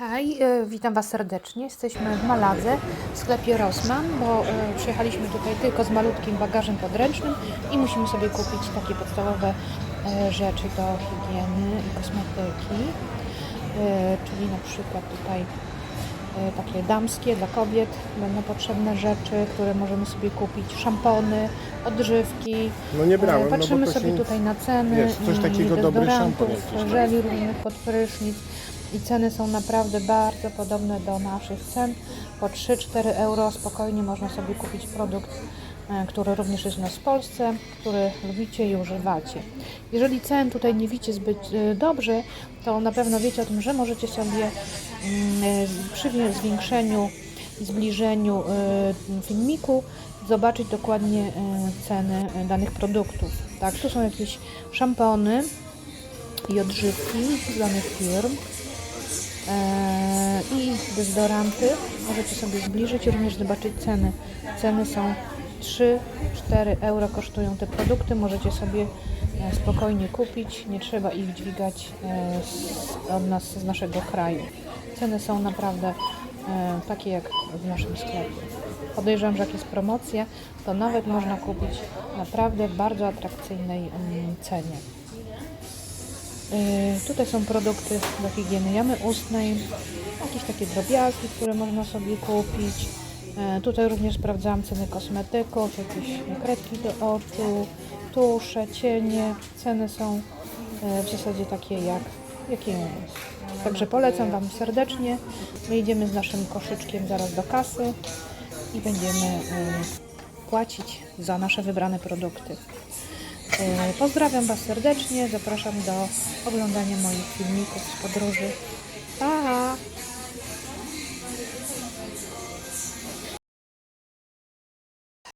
Hej, e, witam Was serdecznie. Jesteśmy w Maladze, w sklepie Rossmann, bo e, przyjechaliśmy tutaj tylko z malutkim bagażem podręcznym i musimy sobie kupić takie podstawowe e, rzeczy do higieny i kosmetyki. Czyli na przykład tutaj takie damskie dla kobiet będą potrzebne rzeczy, które możemy sobie kupić. Szampony, odżywki. No nie brałem, no Patrzymy to sobie tutaj na ceny wiesz, coś i takiego dobry szampon tam. żeli różnych pod prysznic i ceny są naprawdę bardzo podobne do naszych cen. Po 3-4 euro spokojnie można sobie kupić produkt, e, który również jest u nas w Polsce, który lubicie i używacie. Jeżeli cen tutaj nie widzicie zbyt e, dobrze, to na pewno wiecie o tym, że możecie sobie mm, e, przy zwiększeniu zbliżeniu filmiku zobaczyć dokładnie ceny danych produktów. Tak, tu są jakieś szampony i odżywki z danych firm i dezodoranty. Możecie sobie zbliżyć również zobaczyć ceny. Ceny są 3-4 euro kosztują te produkty. Możecie sobie e, spokojnie kupić. Nie trzeba ich dźwigać e, z, od nas z naszego kraju. Ceny są naprawdę e, takie jak w naszym sklepie. Podejrzewam, że jak jest promocja, to nawet można kupić naprawdę w bardzo atrakcyjnej mm, cenie. Yy, Tutaj są produkty do higieny jamy ustnej, jakieś takie drobiazgi, które można sobie kupić. Yy, Tutaj również sprawdzałam ceny kosmetyków, jakieś kredki do oczu, tusze, cienie. Ceny są yy, w zasadzie takie jak jakie u. Także polecam Wam serdecznie. My idziemy z naszym koszyczkiem zaraz do kasy i będziemy płacić za nasze wybrane produkty. E, Pozdrawiam Was serdecznie, zapraszam do oglądania moich filmików z podróży. Pa!